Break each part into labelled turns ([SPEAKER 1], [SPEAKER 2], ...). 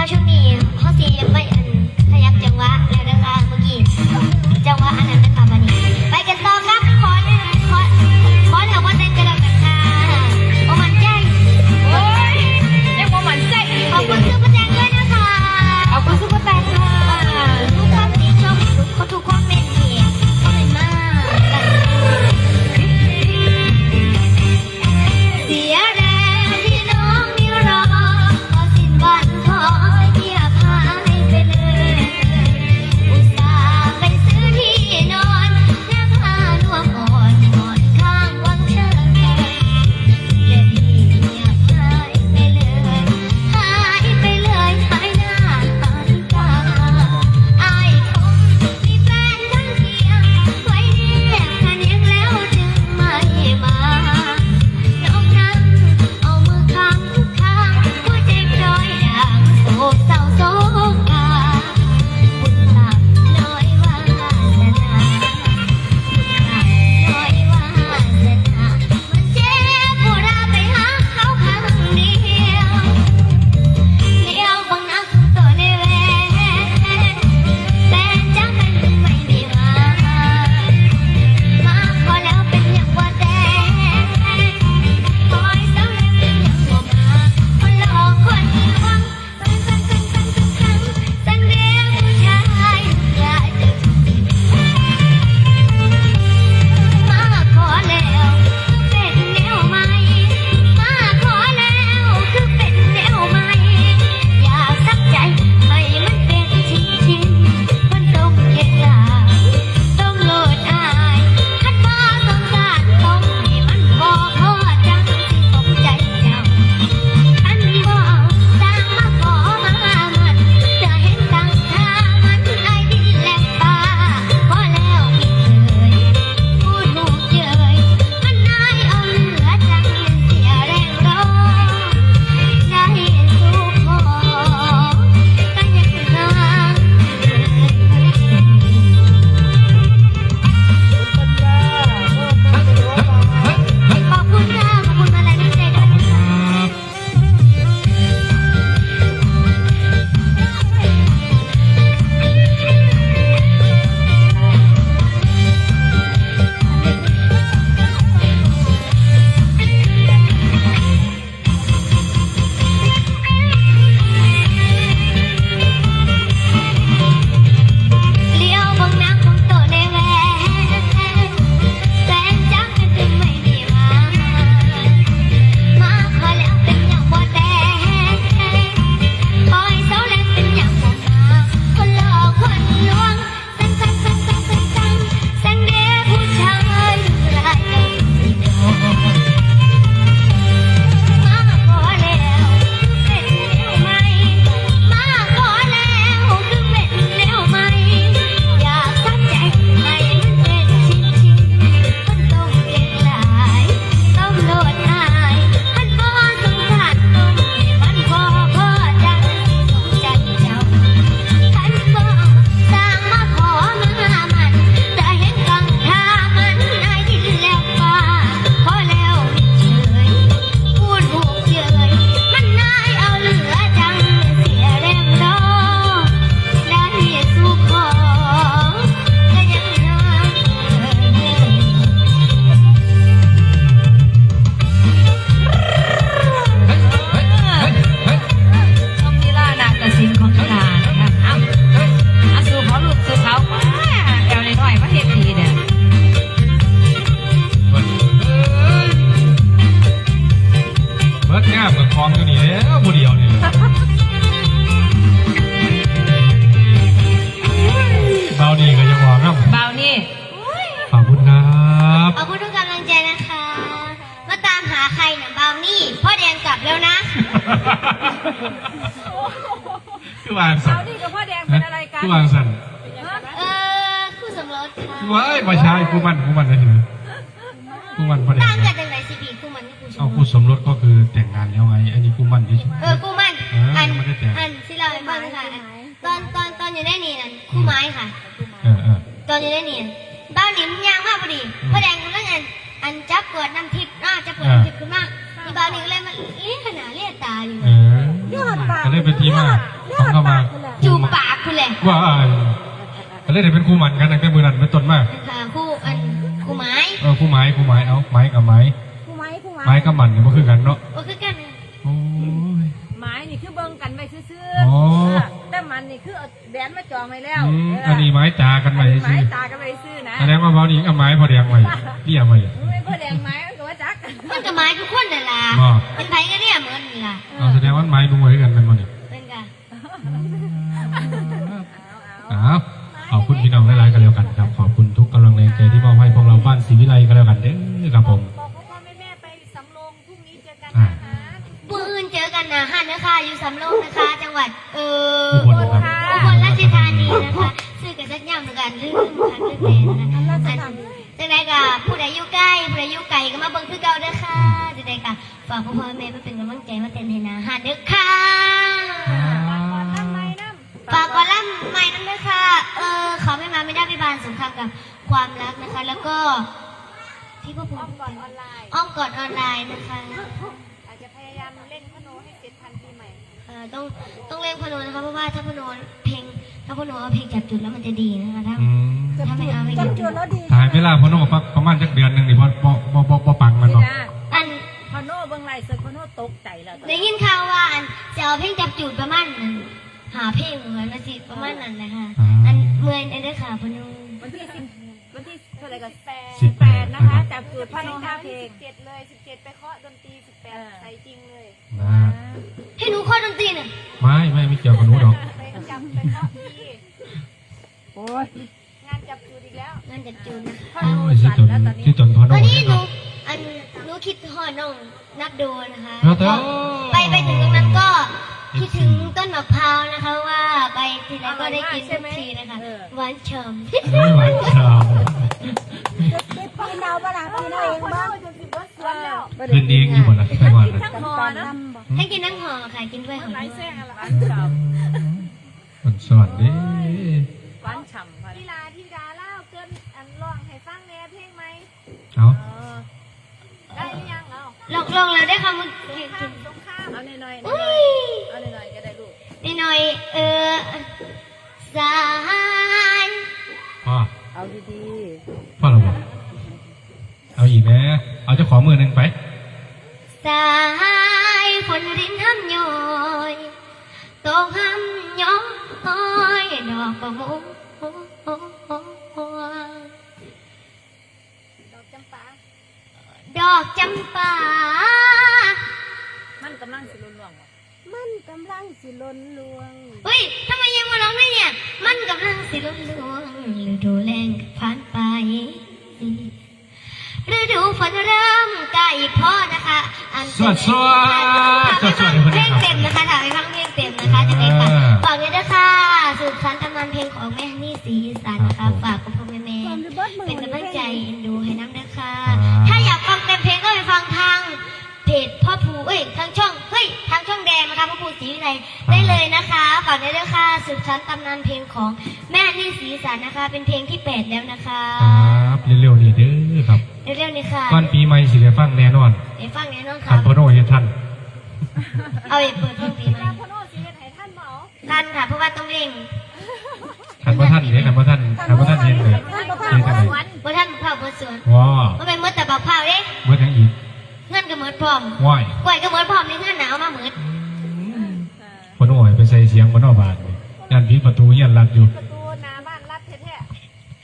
[SPEAKER 1] ข้าช่วงนี้ข้อสี่ไม่อันพยักจังหวะแล้วนะคะเมื่อกี้จังหวะอันนั้นนะคะวันนี้ ไปกันต่อค่ะาใครนะบาวนี่พ่อแดงกลับแล้วนะ
[SPEAKER 2] คือวางสัน
[SPEAKER 3] เอาดิกับพ่อแดงเป็นอะไรกัน
[SPEAKER 2] คือวางสัน
[SPEAKER 1] เออคู่สมรสค่ะ
[SPEAKER 2] ว้ายประชายคู่มันคู่มันนะทีนี้คู่มันประเดง
[SPEAKER 1] ต่างกันยังไงสิบีคู่มันนี่คู่ส
[SPEAKER 2] มรส
[SPEAKER 1] อา
[SPEAKER 2] คู่
[SPEAKER 1] ส
[SPEAKER 2] มรสก็คือแต่งงานแล้วไงอันนี้คู่มันนี่
[SPEAKER 1] เออคู่มัน
[SPEAKER 2] อั
[SPEAKER 1] นอันที่เราเป็นบ้านค่ะตอนตอนตอนอยู่ได้นี่นั่นคู่ไม้ค่ะ
[SPEAKER 2] เออเออ
[SPEAKER 1] ตอนอยู่ได้นี่บ้านหนิมยางมากพอดีพ่อแดงกำลังอันอันจับกวดน้ำทิพ น่าจะเปิดจิบขึ้นมากอีบานี่ก็เลยมันเลี้ยขนาดเลี้ยตาอยู่
[SPEAKER 2] เออก็เลยเป็นทีมาขอเขามา
[SPEAKER 1] จูบปากคุณแหละ
[SPEAKER 2] ว่าก็เลยไเป็นคู่มันกันในมือนั่นเป็นต้นมา
[SPEAKER 1] กคู่อันคู่ไม้
[SPEAKER 2] เออคู่ไม้คู่ไม้เอาไม้กับไม้
[SPEAKER 4] คู่ไม้คู่ไม้
[SPEAKER 2] ไม้กับมันเนี่ยมันคือกันเนาะ
[SPEAKER 1] มันคือกัน
[SPEAKER 2] โอ้ย
[SPEAKER 4] ไม้นี่คือเบิ่งกันไปซื่อๆแต่มันนี่คือแดนมาจองไว้แล้ว
[SPEAKER 2] อันนี้ไม้ตากันไป
[SPEAKER 4] ซื่อไม้ตากันไปซื่อนะ
[SPEAKER 2] แสดงว่าเรานี่เอาไม้พอแดงไว้เรียไว้
[SPEAKER 4] ดงว่า
[SPEAKER 1] ไม้นุ่
[SPEAKER 2] งไว้กันเป็นมันนี่
[SPEAKER 1] เป็นกัน
[SPEAKER 4] เอาเอา
[SPEAKER 2] อ้าวขอบคุณพี่น้องหลายๆกันแล้วกันครับขอบคุณ
[SPEAKER 1] นสงครามกับความรักนะคะ แล้วก็ที่พ่อพู
[SPEAKER 4] อ้อ
[SPEAKER 1] ด
[SPEAKER 4] มก่อนออนไลน์
[SPEAKER 1] อ้อมกอดออนไลน์นะคะ
[SPEAKER 4] อาจจะพยายามเล่นพโนให้เสร็จทันปีใหม่
[SPEAKER 1] เออต้องต้องเล่นพนนนะคะเพราะว่าถ้าพนนเพลงถ้าพนนเอาเพลงจับจุดแล้วมันจะดีนะคะถ้า
[SPEAKER 2] อืม
[SPEAKER 1] ถ้าไม่เอาเพลงจับจุด
[SPEAKER 2] ถ่ายเวลาพอน้องปักประมาณจักเดือนหนึ่งนี่พอพอพอพอพอปังมัน
[SPEAKER 4] นี่
[SPEAKER 2] เนาะ
[SPEAKER 4] นะ
[SPEAKER 1] อัน
[SPEAKER 4] พโนเบิ่งไลฟ์สดพโนตกใจแล้วตอน
[SPEAKER 1] ได้
[SPEAKER 4] นี้
[SPEAKER 1] ยินข่าวว่าอันจะเอาเพลงจับจุดประมาณนั้นหาเพลงเหมือนนะสิประมาณนั้นนะคะอันเมื่อยในเด้อค่ะพนน
[SPEAKER 4] วันที่สิบวันที่เท่าไหร่กันแปด
[SPEAKER 2] สิบ
[SPEAKER 4] แป
[SPEAKER 2] แป
[SPEAKER 4] ด
[SPEAKER 2] ด
[SPEAKER 4] นะ
[SPEAKER 2] นะคะคะ
[SPEAKER 4] จากจุดพโนห้าเพลง
[SPEAKER 5] เจ็ดเลยสิบเจ็ดไปเคาะดนตรีสิบแปดใส่จริงเลย
[SPEAKER 2] นะ
[SPEAKER 1] ให้หนูข้อดนตรีหน่อย
[SPEAKER 2] ไม่ไม่ไม่เกี่ยวกับหนูหรอก
[SPEAKER 5] ไปจับไปเคาะที่
[SPEAKER 4] โอ้ย
[SPEAKER 5] งานจับจูดอีกแล้ว
[SPEAKER 1] งานจับจุดนะคะ
[SPEAKER 4] พโน
[SPEAKER 2] โอ้ยชื่อ
[SPEAKER 4] สั่
[SPEAKER 2] ต
[SPEAKER 4] น
[SPEAKER 2] น
[SPEAKER 4] แล้วตอนนี้
[SPEAKER 2] ชื่อตนพอ
[SPEAKER 1] ต
[SPEAKER 2] น้อ
[SPEAKER 1] องนนี้
[SPEAKER 2] นะ
[SPEAKER 1] ห
[SPEAKER 2] ค
[SPEAKER 1] นู
[SPEAKER 2] รับ
[SPEAKER 1] อันหนูคิดหอน้องนับโดนะคะ
[SPEAKER 2] แล้วแต่
[SPEAKER 1] ก็ไปไปถึงตรงนั้นก็ คิดถึงต้นมะพร้าวนะคะว่าไปทีไรก็ได้กินทุกทีนะคะหวานฉ่ำ
[SPEAKER 2] เฮ้ยหวานชาว
[SPEAKER 4] ปีนเอาบ้าปีนเอาเองบ้าง
[SPEAKER 5] จนสิบวัดสวนแล้ว
[SPEAKER 2] ขึ้นเองอยู่หมดละไปก่อนนะ
[SPEAKER 4] ทั้งหอนะ
[SPEAKER 1] ให้กินทั้งห่อค่ะกินด้วยห่อ
[SPEAKER 5] ไร
[SPEAKER 1] ด้วย
[SPEAKER 5] แซงอะไร
[SPEAKER 4] หวานฉ่
[SPEAKER 2] มันสวัสดีำ
[SPEAKER 4] หวานฉ่ำพัน
[SPEAKER 5] ลีลาที่ดาเล่าเกินอันร้องให้ฟังแน่เพลงไหม
[SPEAKER 2] เอา
[SPEAKER 4] เออ
[SPEAKER 5] ได้หรือยังเอา
[SPEAKER 1] ลองลองแล้วได้คำว่ากิน
[SPEAKER 5] ข้ามสงข้าม
[SPEAKER 4] เอาหน่อยๆหน่อย
[SPEAKER 1] อุ้ย
[SPEAKER 4] ๆเอาหน่อยๆก็ได้ลูก
[SPEAKER 1] นิดหน่อยเออสาย
[SPEAKER 2] พ่อ
[SPEAKER 4] เอาดี
[SPEAKER 2] พ่อเราบอกเอาอีกนะเอาเจ้าของมือหนึ่งไป
[SPEAKER 1] สายฝนรินห้ำย้อยตกห้ำย้อยดอกประมุก
[SPEAKER 5] ดอกจำปา
[SPEAKER 1] ดอกจำปา
[SPEAKER 4] กำลังสิล้
[SPEAKER 5] นลวง
[SPEAKER 1] เฮ้ยทำไมยังมาร้องได้เนี่ย มันกำลังสิลดลวงฤดูแรงผ่านไปฤดูฝนเริ่มใกล้พอนะคะอัน
[SPEAKER 2] สวัสดีสวัสดีสวัสดี
[SPEAKER 1] เพลงเต็มนะคะถามไปฟังเพลงเต็มนะคะจะได้ค่ะ
[SPEAKER 2] อ่า
[SPEAKER 1] ฝากด้วยนะคะสืบสานตำนานเพลงของแม่ฮันนี่สีอีสันนะคะฝากกับพ่อแม่แม่เป็นกำลังใจเอ็นดูให้น้ำด้วยค่ะถ้าอยากฟังเต็มเพลงก็ไปฟังทางเพจพ่อภูเอ้ยทางช่อง ศรีวิไลได้เลยนะคะฝากด้วยนะคะสืบสานตำนานเพลงของแม่ฮันนี่สีอีสันนะคะ เป็นเพลงที่แปดแล้วนะคะ
[SPEAKER 2] ครับเร็วๆนี่เด้อครับ
[SPEAKER 1] เร็วๆนี้ค่ะ
[SPEAKER 2] ก่อนปีใหม่สิได้ฟังแน่นอน
[SPEAKER 1] เดี๋ยวฟังแน่นอน
[SPEAKER 2] คั
[SPEAKER 1] ค่ะ
[SPEAKER 2] นพ่อโน้เฮ็ดทัน
[SPEAKER 1] เอาไปเปิดฟังปีใหม่
[SPEAKER 5] ดาพโนสีเฮ็ดให้ท่านเมา
[SPEAKER 1] กันค่ะเพราะว่าต้องเร่ง
[SPEAKER 2] คันพ่อท่านเนี่ยคันพ่อท่านคันพ่อท่านเฮ็ดเลยเฮ็ดกันเลย
[SPEAKER 1] เพราะท่านเผาเปิดสวน
[SPEAKER 2] ว้า
[SPEAKER 1] มันเป็นมืดแต่บักเผาเด้
[SPEAKER 2] เมื่อทั้งอีก
[SPEAKER 1] เงื่อนก็มืดพร้อม
[SPEAKER 2] ว้าย
[SPEAKER 1] กล้วยก็มืดพร้อมนี่เงื่อนหนาวมามืด
[SPEAKER 2] พ่อโน้ไปใส่ เสียงพ่อโน้บานเลยยันพิษประตูยันรัดอยู่
[SPEAKER 5] ประตูหน้าบ้านรัดแท้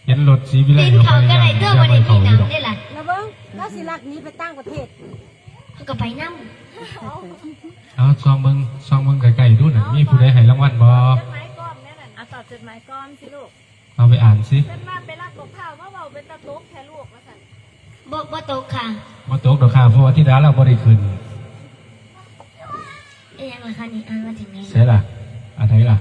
[SPEAKER 2] ยันรถสีวิไล
[SPEAKER 1] ดิน
[SPEAKER 2] อยู่
[SPEAKER 1] เขา
[SPEAKER 2] ไป
[SPEAKER 1] ก็
[SPEAKER 2] ยั
[SPEAKER 1] ได้
[SPEAKER 2] น
[SPEAKER 1] เตื้อ
[SPEAKER 2] ยั
[SPEAKER 1] วัน
[SPEAKER 2] ไม่
[SPEAKER 1] นี้
[SPEAKER 2] เขา
[SPEAKER 1] มี
[SPEAKER 2] อยู่ดอก
[SPEAKER 1] น้ำได้ล่ะ
[SPEAKER 4] แล้วเบิ้งแล้วสิลักหนี้ไปตั้งประเทศ
[SPEAKER 1] เขาก็ไปน้
[SPEAKER 2] เอาซองเบิ่งซองเบิ่งไกลๆดูหน่อยมีผู้ใดให้รางวัลบ่
[SPEAKER 5] ๆต้นไม้ก้อมแน่นั่น
[SPEAKER 4] เอาตอบจดหมายก้อนสิลูก
[SPEAKER 2] เอาไปอ่านสิ
[SPEAKER 5] เป็นมาไปรักกับข้าวมาเบาเป็นตะตุกแค่ลูกว่าสั่นำ
[SPEAKER 1] บ่บ่ตกค่ะ
[SPEAKER 2] บ่ตกดอกค่ะเพราะว่าที่ร้านเราบ่ได้ขึ้น
[SPEAKER 1] เอ้ยยังล่ะคะนี่อ่านมาถึงนี้
[SPEAKER 2] เสียล่ะ อันไหนล่ะ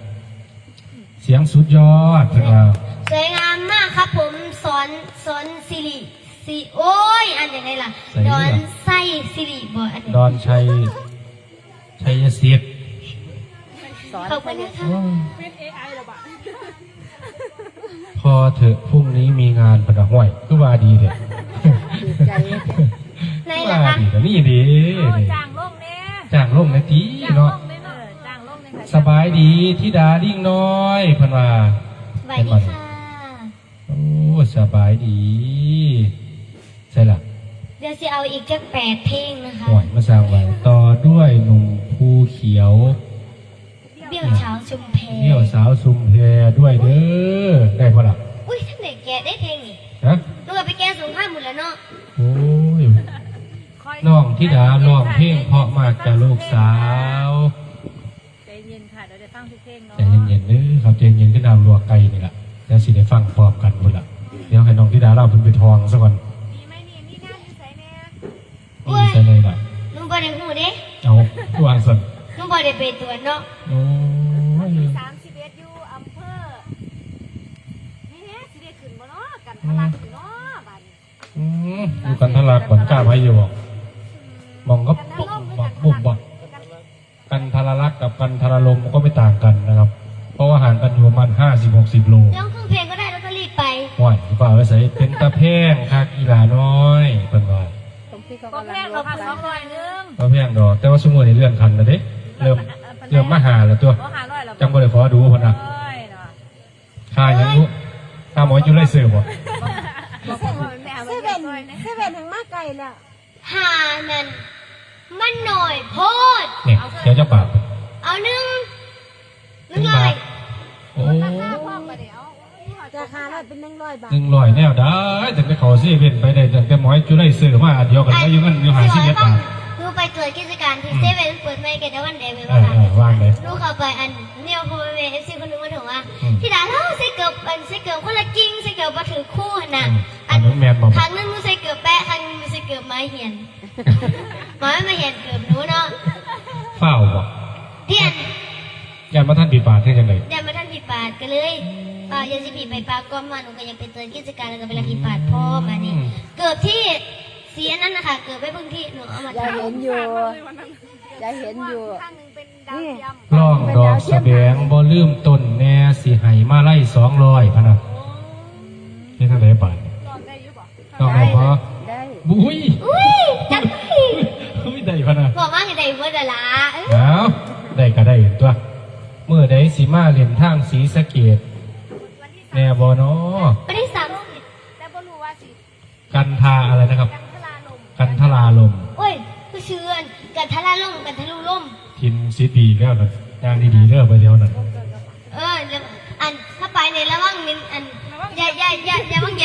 [SPEAKER 2] เสียงสุดยอดเพิ่นว่า
[SPEAKER 1] สวยงามมากครับผมสอนสอนสิริสิโอ้ยอันยังไงล่ะดอนไส้สิริบ่อันนี้
[SPEAKER 2] ดอนชัยชัยศิษฐ์
[SPEAKER 4] สอน
[SPEAKER 1] ขอบคุณนะคะ
[SPEAKER 5] เป็น AI หรอบ่ะ
[SPEAKER 2] พอเถอะพรุ่งนี้มีงานประดับห้วยก็ว่าดีเถอะ
[SPEAKER 4] ใจ
[SPEAKER 1] ไหนล่ะ
[SPEAKER 2] ว่า
[SPEAKER 1] คะ
[SPEAKER 2] ดีแต่นี่ดี
[SPEAKER 4] โอ้
[SPEAKER 2] นี่
[SPEAKER 4] จ้างลงเนี่ย
[SPEAKER 2] จ้างลงนาที
[SPEAKER 4] จ้างล
[SPEAKER 2] เนาะ สบายดีที่ดาดิ่งน้อยเพันว่า
[SPEAKER 1] สวัสดีค่ะ
[SPEAKER 2] โอ้สบายดีใช่ละ
[SPEAKER 1] เดี๋ยวจะเอาอีกจักแปดเพลงนะคะ
[SPEAKER 2] ห่วยมาสร้างไว้ต่อด้วยหนุ่มภูเขียว
[SPEAKER 1] เบี้ยวเช้าชุมเพ
[SPEAKER 2] เที่ยวสาวซุมแพด้วยเด้อได้ปะล่ะ
[SPEAKER 1] อุ้ยท่านเด็กแกะได้เพลงนี่
[SPEAKER 2] ฮะ
[SPEAKER 1] ลูกเอาไปแกะสงข้ามหมดแล้วเนาะ
[SPEAKER 2] โอ้ยน้องที่ดาร้องเพลงเพราะมากจากลูกสาว
[SPEAKER 4] ใจ เย็นค่ะเดี๋ยวได้ฟังทุกเพลงเนาะ
[SPEAKER 2] ใจเย็นๆเด้อครับใจเย็นขึ้นน้ำลวกไก่นี่แหละแล้วสิได้ฟังพร้อมกันหมดละเดี๋ยวให้น้องที่ดาเล่าเพิ่นไปทองซะก่อน
[SPEAKER 4] ดีไหมนี่มีงานอยู่ไสแน่
[SPEAKER 2] นี่ใช่เลยล่ะ
[SPEAKER 1] ลุงบอได้หูเด้
[SPEAKER 2] เอาวางสัน
[SPEAKER 1] ลุงบอได้ไปตรวจเนาะ
[SPEAKER 2] โอ้ย
[SPEAKER 4] สามสิบเอ็ดอยู่อำเภอนี่แน่สิได้ขึ้นบ่เนาะกันทะลักขึ้นเนาะบัดนี้
[SPEAKER 2] อืมอยู่กันทะลักก่อนกล้าไว้อยู่บอกมองก็
[SPEAKER 4] กันทะ
[SPEAKER 2] ปุ๊บ
[SPEAKER 4] ล่มหรือ
[SPEAKER 2] บั
[SPEAKER 4] กั
[SPEAKER 2] ก
[SPEAKER 4] นทะ
[SPEAKER 2] ปุ๊บ
[SPEAKER 4] ลั
[SPEAKER 2] บัก
[SPEAKER 4] กกัน
[SPEAKER 2] กันทรลั กกับกันทรลมก็ไม่ต่างกันนะครับ เพราะว่าห่างกันอยู่ประมาณห้าสิบหกสิบโล
[SPEAKER 1] ร้องครึ่งเพลงก็ได้แล้วก็รีบไป
[SPEAKER 2] ห่วยฝ่าไว้ใส่เป็นตะแพงคากีฬาน้อยเป็นว่า
[SPEAKER 4] ก็แพงเราพันสองร้อยหนึง
[SPEAKER 2] ตะแพงดอกแต่ว่าสมมติในเลื่อนคันแล้วเด้เริ่มเริ่มมาหาแล้วตัว
[SPEAKER 4] บ่หาร้อยแล้ว
[SPEAKER 2] จังบ่ได้ขอดูคนน่ะ
[SPEAKER 4] เอ้ยเนาะ
[SPEAKER 2] ค่ายังรู้ค่าหมออยู่ไรเสือบ่
[SPEAKER 4] บอกว่าแม่
[SPEAKER 5] เซ
[SPEAKER 4] มัน
[SPEAKER 5] เว่น
[SPEAKER 4] ซอยนะ
[SPEAKER 5] เซเว่นทางมาไกลแล้ว
[SPEAKER 1] หานั่นมันหน่อยโพด
[SPEAKER 2] เนี่ยเดี๋ยวจะปาก
[SPEAKER 1] เอาหนึ่งห
[SPEAKER 2] ห
[SPEAKER 1] นึ่
[SPEAKER 2] นึ่
[SPEAKER 1] ง
[SPEAKER 2] ง
[SPEAKER 1] ร้อบา
[SPEAKER 2] ยทโอ้
[SPEAKER 4] ราคาพอบ่ได้เอา
[SPEAKER 5] ราคาร้อยเป็นหนึ่งร้อยบาท
[SPEAKER 2] หนึ่งร้อยแนวได้แต่ไปเขาซีเว่นไปได้แต่หมออยู่ไรเสือมาอันเดียวกันก็อยู่เงินอยู่หาสิบเอ็ดบาท
[SPEAKER 1] ดูไปตรวจกิจการที่เซเว่นเปิดไม่กันแต่วันเดย์ไป
[SPEAKER 2] เอ
[SPEAKER 1] ว่า
[SPEAKER 2] อเออว่างเลย
[SPEAKER 1] ลูกเข้าไปอันเนี่ยพอไปเอฟซีคนนึงมาถึงว่า
[SPEAKER 2] อืม
[SPEAKER 1] ที่ด่าเราใส่เกือบอันใส่เกือบคนละกิ้งใส่เกือบมาถือคู่หั่นน่ะ
[SPEAKER 2] อืมอั
[SPEAKER 1] อั
[SPEAKER 2] น
[SPEAKER 1] น
[SPEAKER 2] นั้นแมนบอก
[SPEAKER 1] ครั้งหนึงมึงใส่เกือบแปะครั้งหนึงมึงใส่เกือบไม้เหียนไม้มาเหียนเกือบหนูเนาะ
[SPEAKER 2] เฝ้าบอก
[SPEAKER 1] เทียน
[SPEAKER 2] ยันมาท่านปีบาทเท่ากันเลย
[SPEAKER 1] เดี๋ยวมาท่านผิดปาดกันเลยป่ายังสิผิดไปปากก้อมมาหนูก็ยังไปเตือนกิจการแล้วก็ไปรับผิดปาดพ่อมานี่เกือบที่เสียนั่นนะคะเกือบไปเพิ่งที่หนูเอามา
[SPEAKER 5] จะ
[SPEAKER 1] ทำ
[SPEAKER 5] เห็นอยู่จะเห็นอยู่
[SPEAKER 4] ข้างหนึงเป็นดาวเทียม
[SPEAKER 2] ล่องดอกสะแบงบ่ลืมต้นแน่สิให้มาไล่สองร้อยพะนะนี่ท่านไหนป่าน
[SPEAKER 4] ลองได้อยู่บ่
[SPEAKER 2] ต้องไหนพอ
[SPEAKER 5] ได้
[SPEAKER 2] บุ้ย
[SPEAKER 1] อุ้ยจังไไม่
[SPEAKER 2] ได้พะนะ
[SPEAKER 1] บอกว่าให้ได้เมื่อเดยวละเอ้ย
[SPEAKER 2] เอา ไดก็ได้ตัวเมื่อใดสีมาเหรียญทางสีสะเกดแนวบอนอ
[SPEAKER 1] ไม่ได้สาม
[SPEAKER 4] แต่บรู้ว่าสิ
[SPEAKER 2] กันทาอะไรนะครับ
[SPEAKER 4] กันทลาลมา
[SPEAKER 2] ลม
[SPEAKER 1] โอ้ยผู้เชื่อกันทลาลมกันทะลุลม
[SPEAKER 2] ทินสีดีแล้วนะยางดีๆเลิกไปเดียวนะเอออัน
[SPEAKER 4] ถ้า
[SPEAKER 1] ไปในระว่างมินอันอย่าอย่าอย่าอย่าวังอย่า